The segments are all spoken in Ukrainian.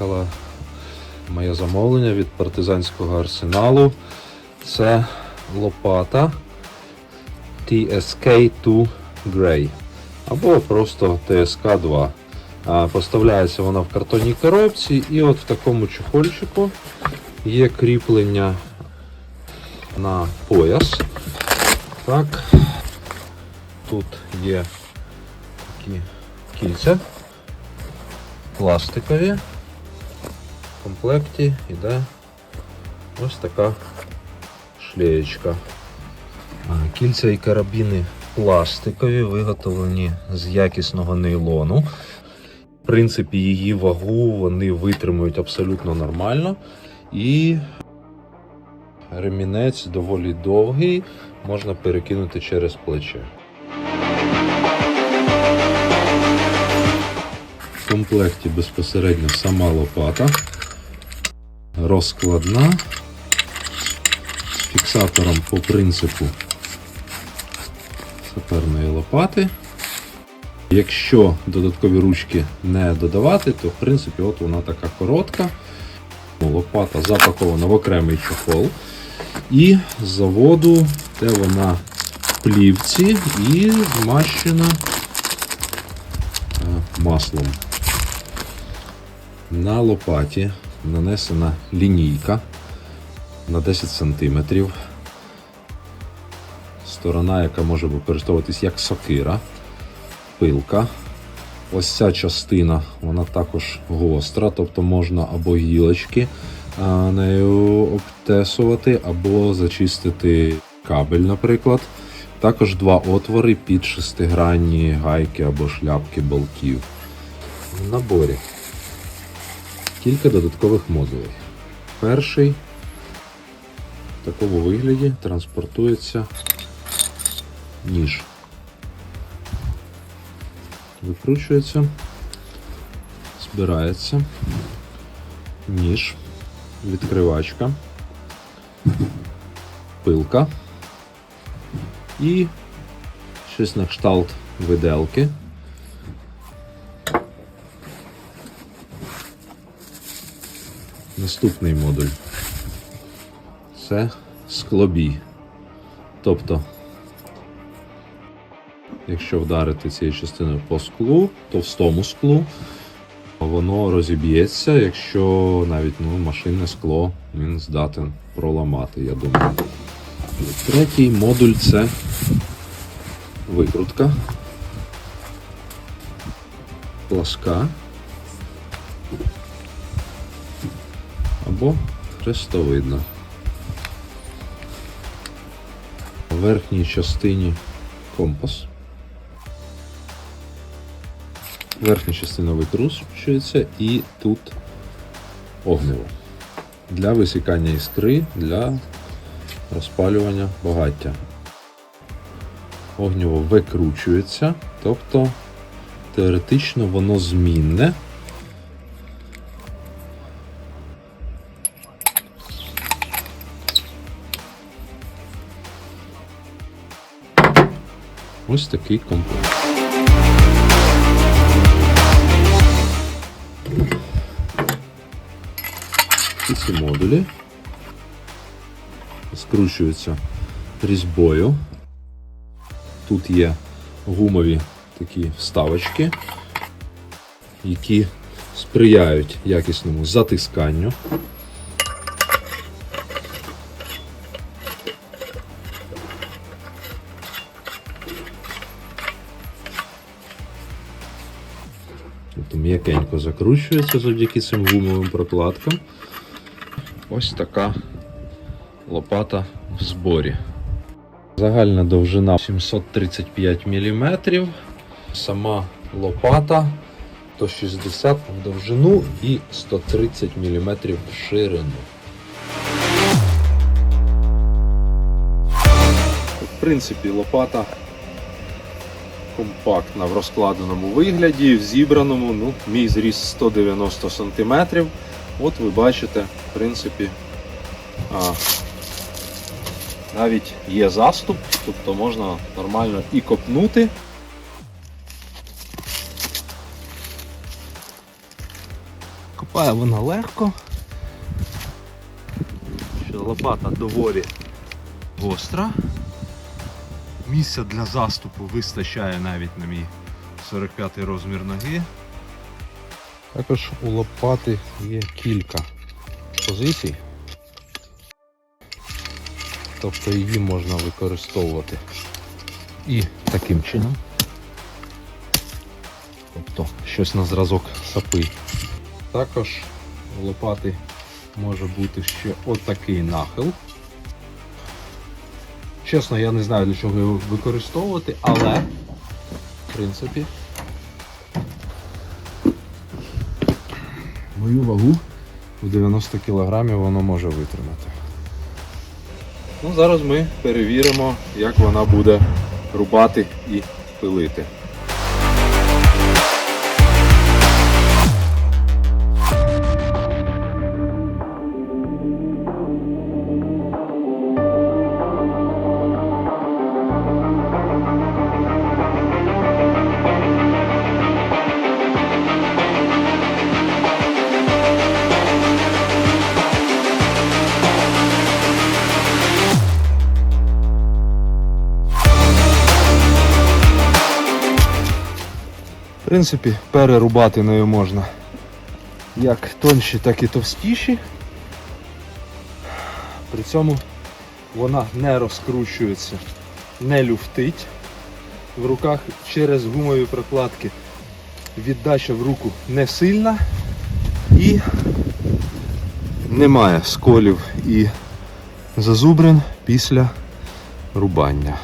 приїхало моє замовлення від партизанського арсеналу. Це лопата TSK2 Grey або просто TSK2. Поставляється вона в картонній коробці і от в такому чехольчику є кріплення на пояс. Так. Тут є такі кільця пластикові. В комплекті йде ось така шлеєчка. Кільця і карабіни пластикові, виготовлені з якісного нейлону. В принципі, її вагу вони витримують абсолютно нормально. І ремінець доволі довгий, можна перекинути через плече. В комплекті безпосередньо сама лопата, розкладна, з фіксатором по принципу саперної лопати. Якщо додаткові ручки не додавати, то в принципі от вона така коротка. Лопата запакована в окремий чохол. І з заводу, де вона в плівці і змащена е, маслом. На лопаті нанесена лінійка на 10 см. Сторона, яка може використовуватись як сокира, пилка. Ось ця частина, вона також гостра, тобто можна або гілочки нею обтесувати, або зачистити кабель, наприклад. Також два отвори під шестигранні гайки або шляпки болтів. В наборі кілька додаткових модулей. Перший в такому вигляді транспортується ніж. Викручується, збирається, ніж, відкривачка, пилка і щось на кшталт виделки. Наступний модуль це склобій. Тобто, якщо вдарити цією частиною по склу, товстому склу, воно розіб'ється, якщо навіть ну, машинне скло він здатен проламати, я думаю. Третій модуль це викрутка. Пласка. Або хрестовидна. В верхній частині компас. Верхня частина викручується і тут огниво. Для висікання іскри, для розпалювання багаття. Огніво викручується, тобто теоретично воно змінне. Ось такий комплект. І ці модулі скручуються різьбою. Тут є гумові такі вставочки, які сприяють якісному затисканню. М'якенько закручується завдяки цим гумовим прокладкам. Ось така лопата в зборі. Загальна довжина 735 мм. Сама лопата 160 в довжину і 130 мм в ширину. В принципі, лопата компактна в розкладеному вигляді, в зібраному, ну, мій зріст 190 см. От ви бачите, в принципі, а, навіть є заступ, тобто можна нормально і копнути. Виступає вона легко. Що лопата доволі гостра. Місця для заступу вистачає навіть на мій 45 розмір ноги. Також у лопати є кілька позицій. Тобто її можна використовувати і таким чином. Тобто щось на зразок сапи. Також у лопати може бути ще отакий нахил. Чесно, я не знаю для чого його використовувати, але в принципі мою вагу в 90 кг воно може витримати. Ну, зараз ми перевіримо, як вона буде рубати і пилити. Принципі, перерубати нею можна як тонші, так і товстіші. При цьому вона не розкручується, не люфтить. В руках через гумові прокладки віддача в руку не сильна і немає сколів і зазубрин після рубання.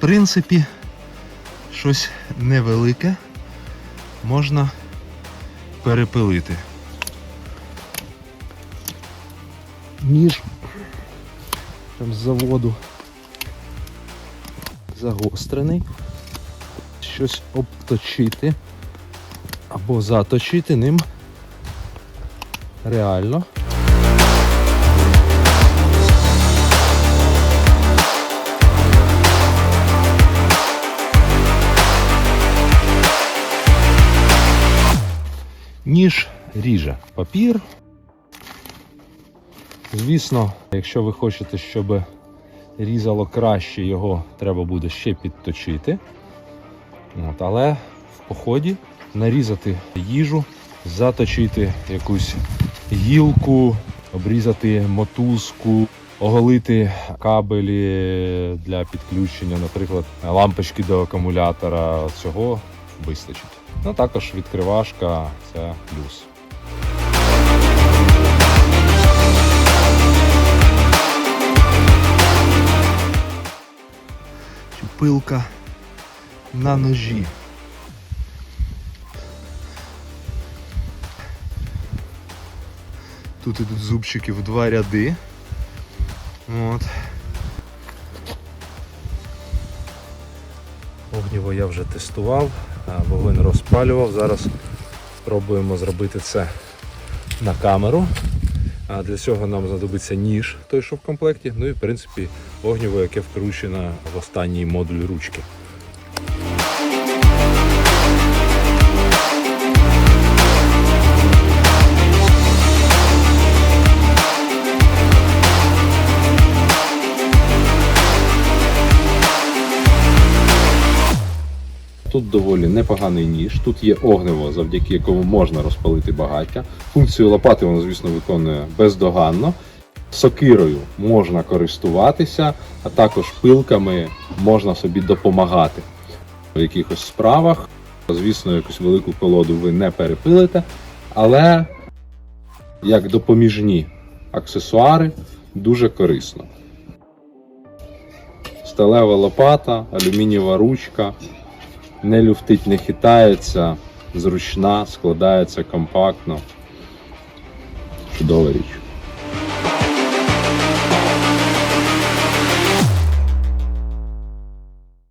Принципі, щось невелике можна перепилити. Ніж там з заводу загострений. Щось обточити або заточити ним реально. Ніж ріже папір. Звісно, якщо ви хочете, щоб різало краще, його треба буде ще підточити. От, але в поході нарізати їжу, заточити якусь гілку, обрізати мотузку, оголити кабелі для підключення, наприклад, лампочки до акумулятора. Цього вистачить. Ну також відкривашка це плюс. Пилка на ножі. Тут ідуть зубчики в два ряди. От. Огніво я вже тестував, вогонь розпалював. Зараз спробуємо зробити це на камеру. А для цього нам знадобиться ніж, той, що в комплекті, ну і в принципі огніво, яке вкручено в останній модуль ручки. Доволі непоганий ніж. Тут є огниво, завдяки якому можна розпалити багаття. Функцію лопати воно, звісно, виконує бездоганно. Сокирою можна користуватися, а також пилками можна собі допомагати в якихось справах. Звісно, якусь велику колоду ви не перепилите, але як допоміжні аксесуари дуже корисно. Сталева лопата, алюмінієва ручка, не люфтить, не хитається, зручна, складається компактно. Чудова річ.